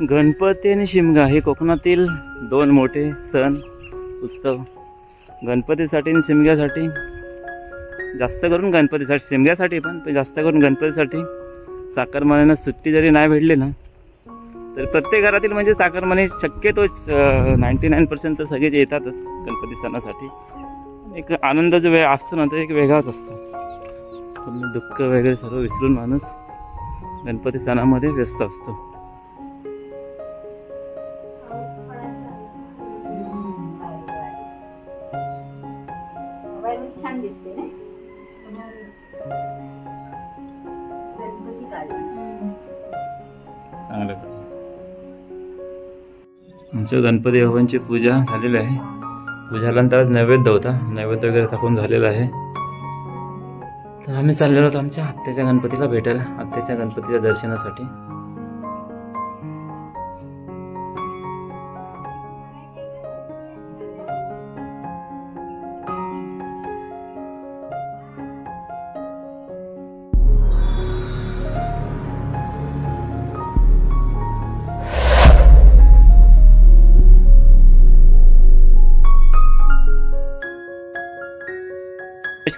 गणपती आणि शिमगा हे कोकणातील दोन मोठे सण उत्सव. गणपतीसाठी आणि शिमग्यासाठी जास्त करून गणपतीसाठी शिमग्यासाठी पण पण जास्त करून गणपतीसाठी साखरमान्यांना सुट्टी जरी नाही भेटली ना तर प्रत्येक घरातील म्हणजे साखरमाने शक्यतो नाईंटी नाईन पर्सेंट तर सगळेच येतातच गणपती सणासाठी. एक आनंद जो वेळ असतो ना तो एक वेगळाच असतो. दुःख वगैरे सर्व विसरून माणूस गणपती सणामध्ये व्यस्त असतो. आमच्या गणपती बाबांची पूजा झालेली आहे. पूजानंतर आज नैवेद्य होता. नैवेद्य वगैरे टाकून झालेला आहे. तर आम्ही चाललेलो आहोत आमच्या आत्याच्या गणपतीला भेटायला आत्याच्या गणपतीच्या दर्शनासाठी.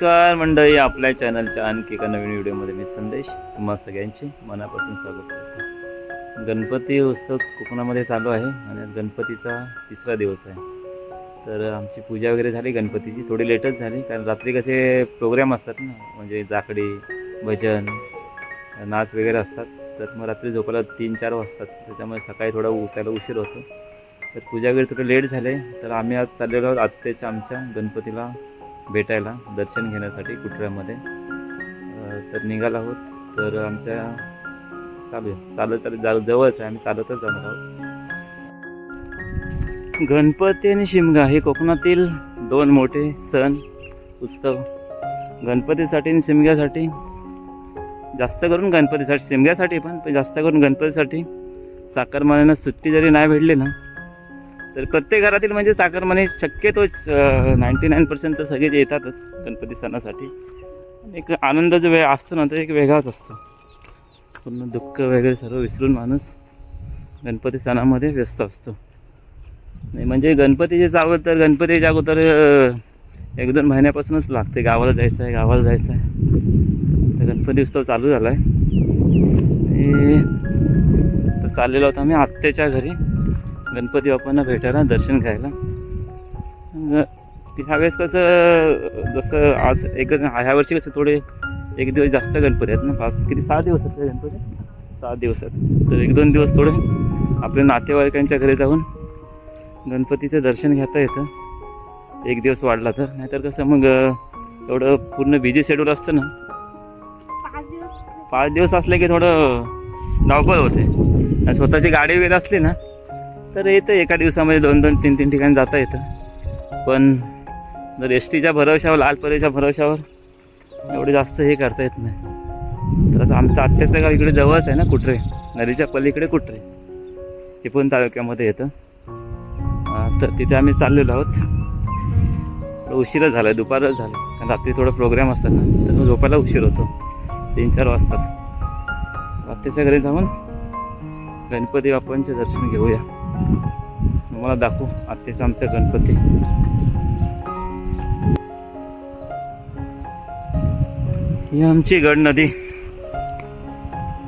नमस्कार मंडळी आपल्या चॅनलच्या आणखी एका नवीन व्हिडिओमध्ये मी संदेश. तुम्हा सगळ्यांचे मनापासून स्वागत करतो. गणपती उत्सव कोकणामध्ये चालू आहे आणि आज गणपतीचा तिसरा दिवस आहे. तर आमची पूजा वगैरे झाली गणपतीची थोडी लेटच झाली कारण रात्री कसे प्रोग्राम असतात ना म्हणजे जाकडी भजन नाच वगैरे असतात. तर मग रात्री झोपायला तीन चार वाजतात. त्याच्यामुळे सकाळी थोडा उठायला उशीर होतो. तर पूजा वगैरे थोडं लेट झाले. तर आम्ही आज चाललेलो आहोत आत्तेच्या आमच्या गणपतीला भेटायला दर्शन घेण्यासाठी कुठऱ्यामध्ये. तर निघाला आहोत. तर आमच्या चालू आहे. चालत चालत जा जवळच आहे. आम्ही चालतच जाणार आहोत. गणपती आणि शिमगा हे कोकणातील दोन मोठे सण उत्सव. गणपतीसाठी आणि शिमग्यासाठी. जास्त करून गणपतीसाठी शिमग्यासाठी पण पण जास्त करून गणपतीसाठी साखरमान्यांना सुट्टी जरी नाही भेटली ना तर प्रत्येक घरातील म्हणजे साखरमाने शक्यतो नाईंटी नाईन पर्सेंट तर सगळेच येतातच गणपती सणासाठी. एक आनंद जो वेळ असतो ना तो एक वेगळाच असतो. पूर्ण दुःख वगैरे सर्व विसरून माणूस गणपती सणामध्ये व्यस्त असतो. नाही म्हणजे गणपतीचे चावत तर गणपतीच्या अगोदर एक दोन महिन्यापासूनच लागते. गावाला जायचं आहे गावाला जायचं आहे. तर गणपती उत्सव चालू झाला आहे तर चाललेलो आहोत आम्ही आत्याच्या घरी. गणपती बाप्पांना भेटायला दर्शन घ्यायला. ह्यावेळेस कसं जसं आज एक ह्या वर्षी कसं थोडे एक दिवस जास्त गणपती आहेत ना. पाच किती सहा दिवस आहेत गणपती? सहा दिवस आहेत. तर एक दोन दिवस थोडे आपल्या नातेवाईकांच्या घरी जाऊन गणपतीचं दर्शन घेता येतं. एक दिवस वाढला तर. नाहीतर कसं मग एवढं पूर्ण बिझी शेड्यूल असतं ना. पाच दिवस. पाच दिवस असले की थोडं धावपळ होते. आणि स्वतःची गाडी वगैरे असली ना तर येतं एका दिवसामध्ये दोन दोन तीन तीन ठिकाणी जाता येतं. पण जर एस टीच्या भरवशावर लाल परीच्या भरवशावर एवढं जास्त हे करता येत नाही. तर आमचं आत्याचं गाव इकडे जवळच आहे ना कुठरे? नदीच्या पलीकडे कुठरे? चिपळूण तालुक्यामध्ये येतं. तर तिथे आम्ही चाललेलो आहोत. उशीरच झाला दुपारच झालं. कारण रात्री थोडं प्रोग्राम असतात ना तर झोपायला उशीर होतो. तीन चार वाजतात. रात्रीच्या घरी जाऊन गणपती बाप्पांचे दर्शन घेऊया. तुम्हाला दाखवू आत्याचा आमचा गणपती. ही आमची गड नदी.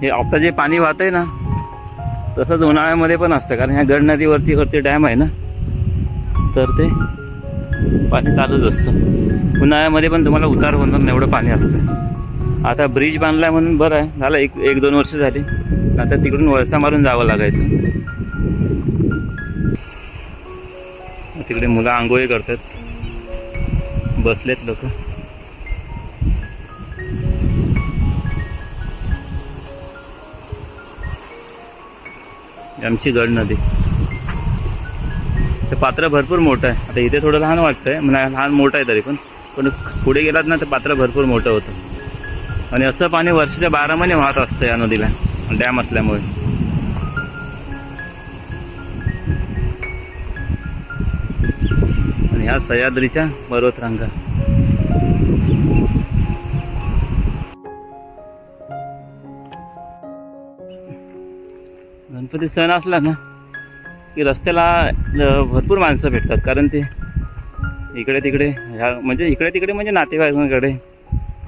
हे आता जे पाणी वाहत आहे ना तसंच उन्हाळ्यामध्ये पण असतं कारण ह्या गड नदीवरती वरती डॅम आहे ना तर ते पाणी चालूच असतं. उन्हाळ्यामध्ये पण तुम्हाला उतार होणार एवढं पाणी असतं. आता ब्रिज बांधला म्हणून बरं आहे झालं एक एक दोन वर्ष झाली. आता तिकडून वळसा मारून जावं लागायचं. तिकडे मुलं आंघोळी करतात. बसलेत लोक. आमची गड नदी. ते पात्र भरपूर मोठं आहे. आता इथे थोडं लहान वाटतंय. म्हणजे लहान मोठं आहे तरी पण. पण पुढे गेलात ना तर पात्र भरपूर मोठं होतं. आणि असं पाणी वर्षाच्या बारा महिने वाहत असतं या नदीला. डॅम असल्यामुळे. या सह्याद्रीच्या पर्वतरांगा गणपती सण असला ना की रस्त्याला भरपूर माणसं भेटतात. कारण ते इकडे तिकडे ह्या म्हणजे इकडे तिकडे म्हणजे नातेवाईकांकडे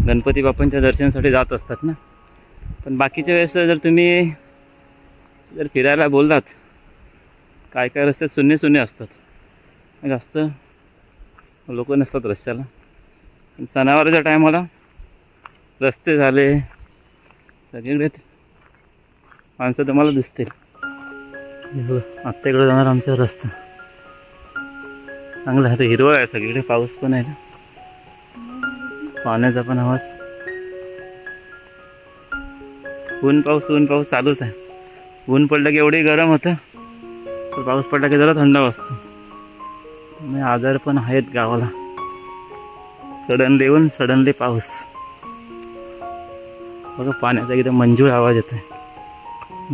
गणपती बाप्पांच्या दर्शनासाठी जात असतात ना. पण बाकीच्या वेळेस जर तुम्ही जर फिरायला बोललात काय काय रस्ते शून्य शून्य असतात. जास्त लोक नसतात रस्त्याला. सणावाराच्या टायमाला रस्ते झाले. सगळीकडे माणसं तुम्हाला दिसतील. हे. आत्ता इकडे जाणार आमचा रस्ता. चांगला आहे. आता हिरवळ आहे सगळीकडे. पाऊस पण आहे ना. पाण्याचा पण आवाज. ऊन पाऊस ऊन पाऊस चालूच आहे. ऊन पडलं की एवढी गरम होतं. तर पाऊस पडला की जरा थंड वाजतं. आजार पण आहेत गावाला. सडनली येऊन सडनली पाऊस. बघा पाण्याचा एकदम मंजूळ आवाज येतोय.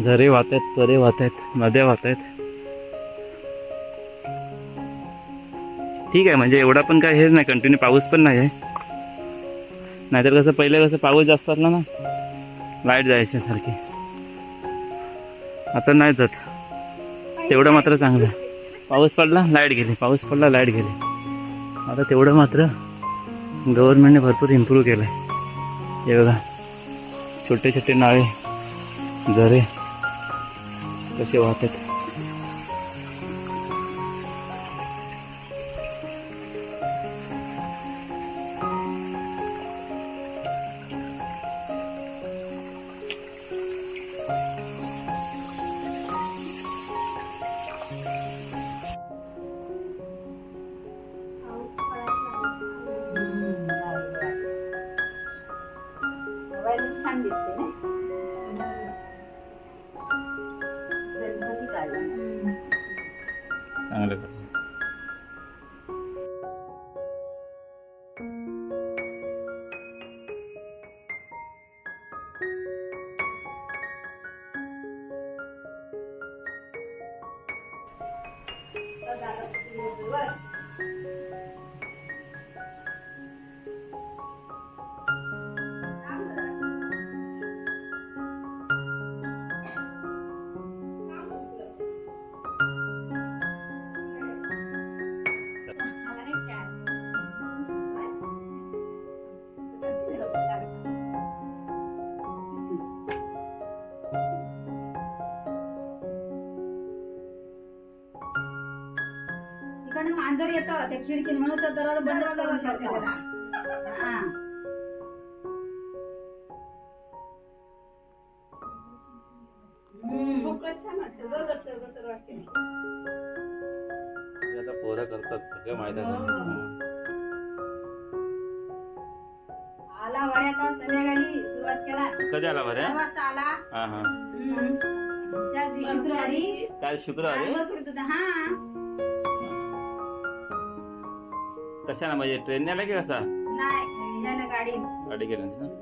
झरे वाहत आहेत तरे वाहत आहेत नद्या वाहत आहेत ठीक आहे म्हणजे एवढा पण काय हेच नाही कंटिन्यू पाऊस पण नाही आहे नाहीतर कसं पहिले कसं पाऊस जास्त असला ना लाइट जायची सारखी. आता नाही जात. तेवढं मात्र चांगलं आहे. पाऊस पडला लाइट गेली पाऊस पडला लाइट गेली. आता तेवढं मात्र गव्हर्नमेंटने भरपूर इम्प्रूव्ह केलं आहे हे बघा छोटे छोटे नाळे झरे कसे वाहतात. मोबाईल छान दिसते ना? मांजर येतं त्या खिडकीन म्हणून तर दरवाजा बंद करून ठेवते त्याला. हा. पोरं करतात सगळं माहीत हो. आला वाड्यात संध्याकाळी सुरुवात केला. कधी आला चार वाजता आला. हा हा. हम्म. त्या दिवशी शुक्रवारी काल शुक्रवारी? हा. कशाला म्हणजे ट्रेनने आला की कसा? नाही गाडी गाडी ना.